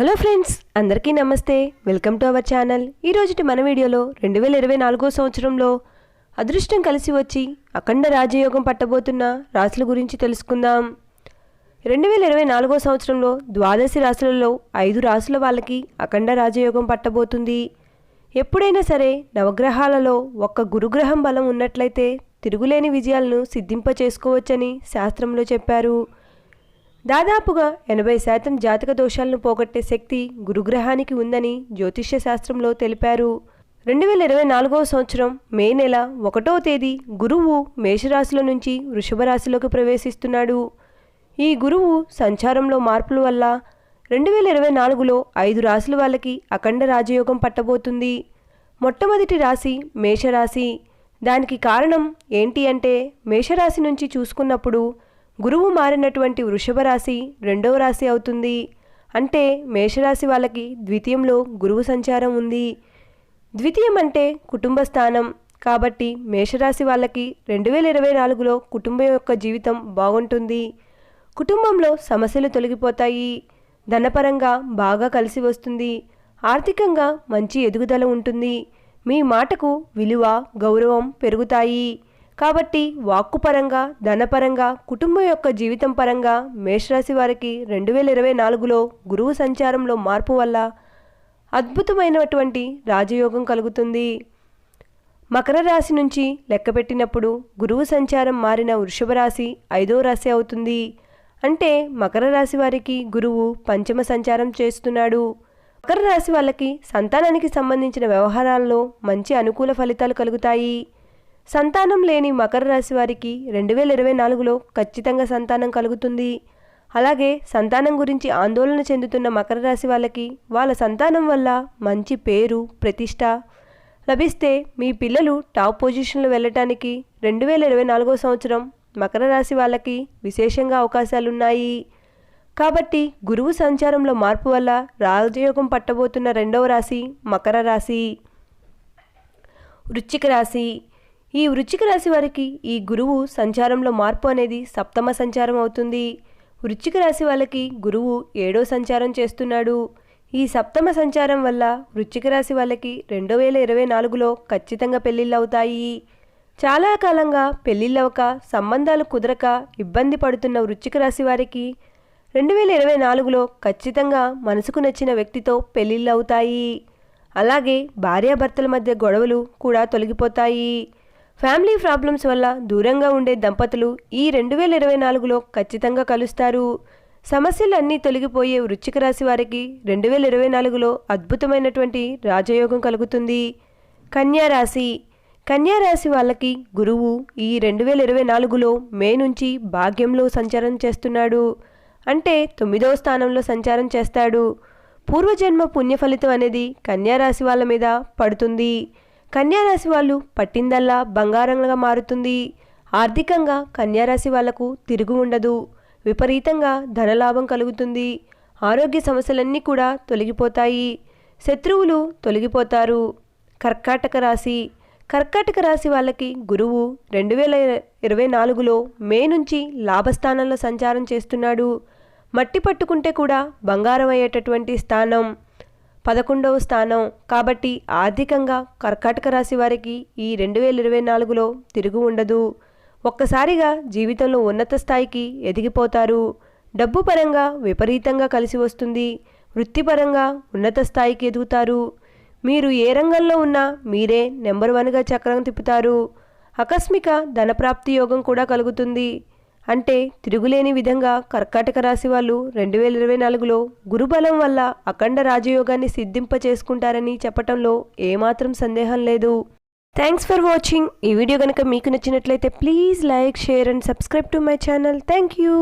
Hello friends అందరికీ namaste. Welcome to our channel. ఈరోజుటి మన వీడియోలో రెండు వేల ఇరవై నాలుగో సంవత్సరంలో అదృష్టం కలిసి వచ్చి అఖండ రాజయోగం పట్టబోతున్న రాశుల గురించి తెలుసుకుందాం. రెండు వేల ఇరవై నాలుగో సంవత్సరంలో ద్వాదశి రాశులలో ఐదు రాశుల వాళ్ళకి అఖండ రాజయోగం పట్టబోతుంది. ఎప్పుడైనా సరే నవగ్రహాలలో ఒక్క గురుగ్రహం బలం ఉన్నట్లయితే తిరుగులేని విజయాలను సిద్ధింప చేసుకోవచ్చని శాస్త్రంలో చెప్పారు. దాదాపుగా ఎనభై శాతం జాతక దోషాలను పోగొట్టే శక్తి గురుగ్రహానికి ఉందని జ్యోతిష్య శాస్త్రంలో తెలిపారు. రెండు వేల ఇరవై నాలుగవ సంవత్సరం మే నెల ఒకటో తేదీ గురువు మేషరాశిలో నుంచి వృషభ రాశిలోకి ప్రవేశిస్తున్నాడు. ఈ గురువు సంచారంలో మార్పుల వల్ల రెండు వేల ఇరవై నాలుగులో ఐదు రాశుల వాళ్ళకి అఖండ రాజయోగం పట్టబోతుంది. మొట్టమొదటి రాశి మేషరాశి. దానికి కారణం ఏంటి అంటే మేషరాశి నుంచి చూసుకున్నప్పుడు గురువు మారినటువంటి వృషభ రాశి రెండవ రాశి అవుతుంది. అంటే మేషరాశి వాళ్ళకి ద్వితీయంలో గురువు సంచారం ఉంది. ద్వితీయం అంటే కుటుంబ స్థానం. కాబట్టి మేషరాశి వాళ్ళకి రెండు వేల ఇరవై నాలుగులో కుటుంబం యొక్క జీవితం బాగుంటుంది. కుటుంబంలో సమస్యలు తొలగిపోతాయి. ధనపరంగా బాగా కలిసి వస్తుంది. ఆర్థికంగా మంచి ఎదుగుదల ఉంటుంది. మీ మాటకు విలువ గౌరవం పెరుగుతాయి. కాబట్టి వాక్కుపరంగా ధనపరంగా కుటుంబం యొక్క జీవితం పరంగా మేషరాశి వారికి రెండు వేల ఇరవై నాలుగులో గురువు సంచారంలో మార్పు వల్ల అద్భుతమైనటువంటి రాజయోగం కలుగుతుంది. మకర రాశి నుంచి లెక్కపెట్టినప్పుడు గురువు సంచారం మారిన వృషభ రాశి ఐదో రాశి అవుతుంది. అంటే మకర రాశి వారికి గురువు పంచమ సంచారం చేస్తున్నాడు. మకర రాశి వాళ్ళకి సంతానానికి సంబంధించిన వ్యవహారాల్లో మంచి అనుకూల ఫలితాలు కలుగుతాయి. సంతానం లేని మకర రాశి వారికి రెండు వేల ఇరవై నాలుగులో ఖచ్చితంగా సంతానం కలుగుతుంది. అలాగే సంతానం గురించి ఆందోళన చెందుతున్న మకర రాశి వాళ్ళకి వాళ్ళ సంతానం వల్ల మంచి పేరు ప్రతిష్ట లభిస్తే మీ పిల్లలు టాప్ పొజిషన్లో వెళ్ళటానికి రెండు వేల ఇరవై నాలుగో సంవత్సరం మకర రాశి వాళ్ళకి విశేషంగా అవకాశాలున్నాయి. కాబట్టి గురువు సంచారంలో మార్పు వల్ల రాజయోగం పట్టబోతున్న రెండవ రాశి మకర రాశి. వృశ్చిక రాశి ఈ వృచ్చిక రాశి వారికి ఈ గురువు సంచారంలో మార్పు అనేది సప్తమ సంచారం అవుతుంది. వృచ్చిక రాశి వాళ్ళకి గురువు ఏడో సంచారం చేస్తున్నాడు. ఈ సప్తమ సంచారం వల్ల వృచ్చిక రాశి వాళ్ళకి రెండు వేల ఇరవై నాలుగులో ఖచ్చితంగా పెళ్ళిళ్ళు అవుతాయి. చాలా కాలంగా పెళ్ళిళ్ళవక సంబంధాలు కుదరక ఇబ్బంది పడుతున్న వృచ్చిక రాశి వారికి రెండు వేల ఇరవై నాలుగులో ఖచ్చితంగా మనసుకు నచ్చిన వ్యక్తితో పెళ్ళిళ్ళు అవుతాయి. అలాగే భార్యాభర్తల మధ్య గొడవలు కూడా తొలగిపోతాయి. ఫ్యామిలీ ప్రాబ్లమ్స్ వల్ల దూరంగా ఉండే దంపతులు ఈ రెండు వేల ఇరవై నాలుగులో ఖచ్చితంగా కలుస్తారు. సమస్యలన్నీ తొలగిపోయే వృశ్చిక రాశి వారికి రెండు వేల ఇరవై నాలుగులో అద్భుతమైనటువంటి రాజయోగం కలుగుతుంది. కన్యారాశి కన్యారాశి వాళ్ళకి గురువు ఈ రెండు వేల ఇరవై నాలుగులో మే నుంచి భాగ్యంలో సంచారం చేస్తున్నాడు. అంటే తొమ్మిదవ స్థానంలో సంచారం చేస్తాడు. పూర్వజన్మ పుణ్య ఫలితం అనేది కన్యారాశి వాళ్ళ మీద పడుతుంది. కన్యారాశి వాళ్ళు పట్టిందల్లా బంగారంగా మారుతుంది. ఆర్థికంగా కన్యారాశి వాళ్ళకు తిరుగు ఉండదు. విపరీతంగా ధనలాభం కలుగుతుంది. ఆరోగ్య సమస్యలన్నీ కూడా తొలగిపోతాయి. శత్రువులు తొలగిపోతారు. కర్కాటక రాశి. కర్కాటక రాశి వాళ్ళకి గురువు రెండు వేల ఇరవై నాలుగులో మే నుంచి లాభస్థానంలో సంచారం చేస్తున్నాడు. మట్టి పట్టుకుంటే కూడా బంగారం అయ్యేటటువంటి స్థానం. పదకొండవ స్థానం. కాబట్టి ఆర్థికంగా కర్కాటక రాశి వారికి ఈ రెండు వేల ఇరవై నాలుగులో తిరుగు ఉండదు. ఒక్కసారిగా జీవితంలో ఉన్నత స్థాయికి ఎదిగిపోతారు. డబ్బు పరంగా విపరీతంగా కలిసి వస్తుంది. వృత్తిపరంగా ఉన్నత స్థాయికి ఎదుగుతారు. మీరు ఏ రంగంలో ఉన్నా మీరే నెంబర్ వన్గా చక్రం తిప్పుతారు. ఆకస్మిక ధనప్రాప్తి యోగం కూడా కలుగుతుంది. అంటే తిరుగులేని విధంగా కర్కాటక రాశి వాళ్ళు రెండు వేల ఇరవై నాలుగులో గురుబలం వల్ల అఖండ రాజయోగాన్ని సిద్ధింప చేసుకుంటారని చెప్పటంలో ఏమాత్రం సందేహం లేదు. థ్యాంక్స్ ఫర్ వాచింగ్ ఈ వీడియో కనుక మీకు నచ్చినట్లయితే please like share and subscribe to my channel. Thank you